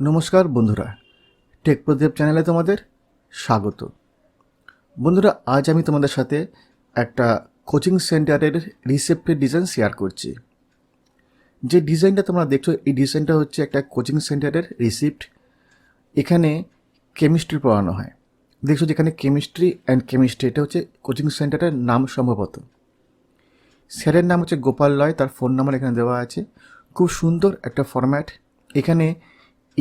নমস্কার বন্ধুরা। টেক প্রদীপ চ্যানেলে তোমাদের স্বাগত। বন্ধুরা, আজ আমি তোমাদের সাথে একটা কোচিং সেন্টারের রিসেপ্টের ডিজাইন শেয়ার করছি। যে ডিজাইনটা তোমরা দেখছ, এই ডিজাইনটা হচ্ছে একটা কোচিং সেন্টারের রিসিপ্ট। এখানে কেমিস্ট্রি পড়ানো হয়। দেখছ যেখানে কেমিস্ট্রি অ্যান্ড কেমিস্ট্রি, এটা হচ্ছে কোচিং সেন্টারের নাম সম্ভবত। স্যারের নাম হচ্ছে গোপাল লয়, তার ফোন নাম্বার এখানে দেওয়া আছে। খুব সুন্দর একটা ফরম্যাট। এখানে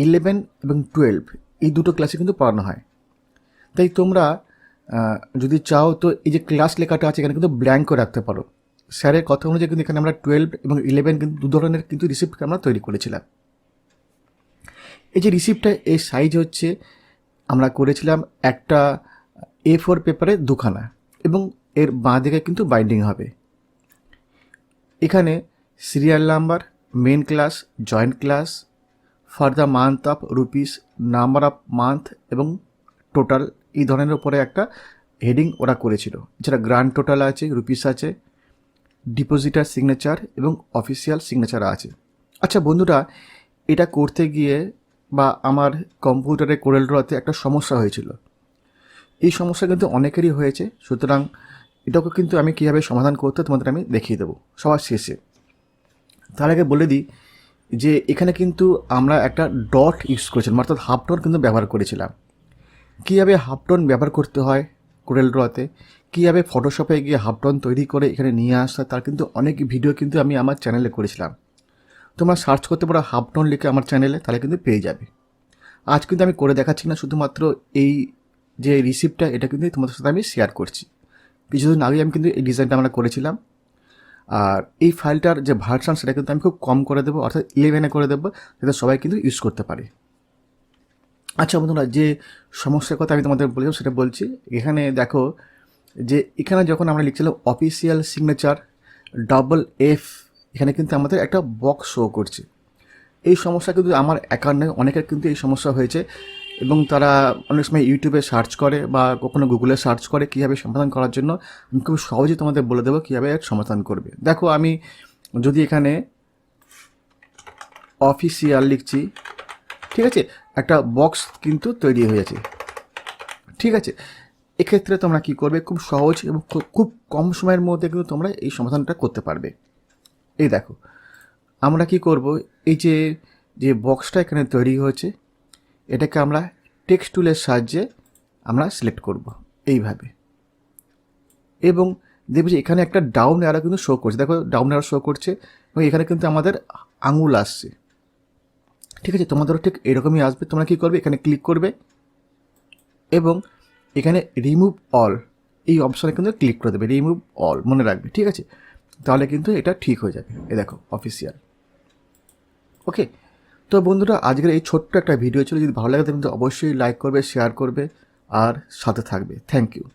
ইলেভেন এবং টুয়েলভ, এই দুটো ক্লাসে কিন্তু পড়ানো হয়। তাই তোমরা যদি চাও তো এই যে ক্লাস লেখাটা আছে, এখানে কিন্তু ব্ল্যাঙ্কও রাখতে পারো। স্যারের কথা অনুযায়ী কিন্তু এখানে আমরা টুয়েলভ এবং ইলেভেন কিন্তু দু ধরনের কিন্তু রিসিপ্ট আমরা তৈরি করেছিলাম। এই যে রিসিপ্টটা এই সাইজ হচ্ছে, আমরা করেছিলাম একটা এ ফোর পেপারে দুখানা এবং এর বাঁ দিকে কিন্তু বাইন্ডিং হবে। এখানে serial number main class joint class for the month of rupees number of month এবং টোটাল এই ধরনের উপরে একটা হেডিং ওরা করেছিল। এছাড়া গ্রান্ড টোটাল আছে রুপিস আছে ডিপোজিটার সিগনেচার এবং অফিসিয়াল সিগনেচার আছে। আচ্ছা বন্ধুরা, এটা করতে গিয়ে বা আমার কম্পিউটারে কোরেল ড্রতে একটা সমস্যা হয়েছিল। এই সমস্যা কিন্তু অনেকেরই হয়েছে, সুতরাং এটাকে কিন্তু আমি কীভাবে সমাধান করতে তোমাদের আমি দেখিয়ে দেবো। সবার শেষে। তার আগে বলে দিই যে এখানে কিন্তু আমরা একটা ডট ইউজ করেছিলাম, অর্থাৎ হাফ টোন কিন্তু ব্যবহার করেছিলাম। কীভাবে হাফ টোন ব্যবহার করতে হয় কোরেল ড্রতে কীভাবে ফটোশপে গিয়ে হাফ টোন তৈরি করে এখানে নিয়ে আসতে তার কিন্তু অনেক ভিডিও কিন্তু আমি আমার চ্যানেলে করেছিলাম। তোমরা সার্চ করতে পারো হাফ টোন লিখে আমার চ্যানেলে তাহলে কিন্তু পেয়ে যাবে। আজ কিন্তু আমি করে দেখাচ্ছি না, শুধুমাত্র এই যে রিসিপ্টটা এটা কিন্তু তোমাদের সাথে আমি শেয়ার করছি। কিছুদিন আগে আমি কিন্তু এই ডিজাইনটা আমরা করেছিলাম। আর এই ফাইলটার যে ভার্সান সেটা কিন্তু আমি খুব কম করে দেবো, অর্থাৎ ইলেভেনে করে দেবো যাতে সবাই কিন্তু ইউজ করতে পারে। আচ্ছা বন্ধুরা, যে সমস্যার কথা আমি তোমাদের বলেছিলাম সেটা বলছি। এখানে দেখো যে এখানে যখন আমরা লিখছিলাম অফিসিয়াল সিগনেচার ডাবল এফ এখানে কিন্তু আমাদের একটা বক্স শো করছে। এই সমস্যা কিন্তু আমার একার নয় অনেকের কিন্তু এই সমস্যা হয়েছে। এবং তারা অনেক সময় ইউটিউবে সার্চ করে বা কখনো গুগলে সার্চ করে কীভাবে সমাধান করার জন্য, আমি খুব সহজেই তোমাদের বলে দেবো কীভাবে সমাধান করবে। দেখো, আমি যদি এখানে অফিসিয়াল লিখছি, ঠিক আছে? একটা বক্স কিন্তু তৈরি হয়েছে ঠিক আছে? এক্ষেত্রে তোমরা কি করবে? খুব সহজ এবং খুব কম সময়ের মধ্যে কিন্তু তোমরা এই সমাধানটা করতে পারবে। এই দেখো, আমরা কি করব? এই যে যে বক্সটা এখানে তৈরি হয়েছে এটাকে আমরা টেক্সট টুলের সাহায্যে আমরা সিলেক্ট করব, এইভাবে। এবং দেখবে যে এখানে একটা ডাউন অ্যারো কিন্তু শো করছে। দেখো ডাউন অ্যারো শো করছে এবং এখানে কিন্তু আমাদের আঙুল আসছে। ঠিক আছে, তোমাদেরও ঠিক এরকমই আসবে। তোমরা কী করবে? এখানে ক্লিক করবে এবং এখানে রিমুভ অল এই অপশানে কিন্তু ক্লিক করে দেবে। রিমুভ অল মনে রাখবে। ঠিক আছে? তাহলে কিন্তু এটা ঠিক হয়ে যাবে। এ দেখো অফিসিয়াল ওকে তো বন্ধুরা, আজকের এই ছোট্ট একটা ভিডিও ছিল। যদি ভালো লাগে তাহলে অবশ্যই লাইক করবে শেয়ার করবে, আর সাথে থাকবে। Thank you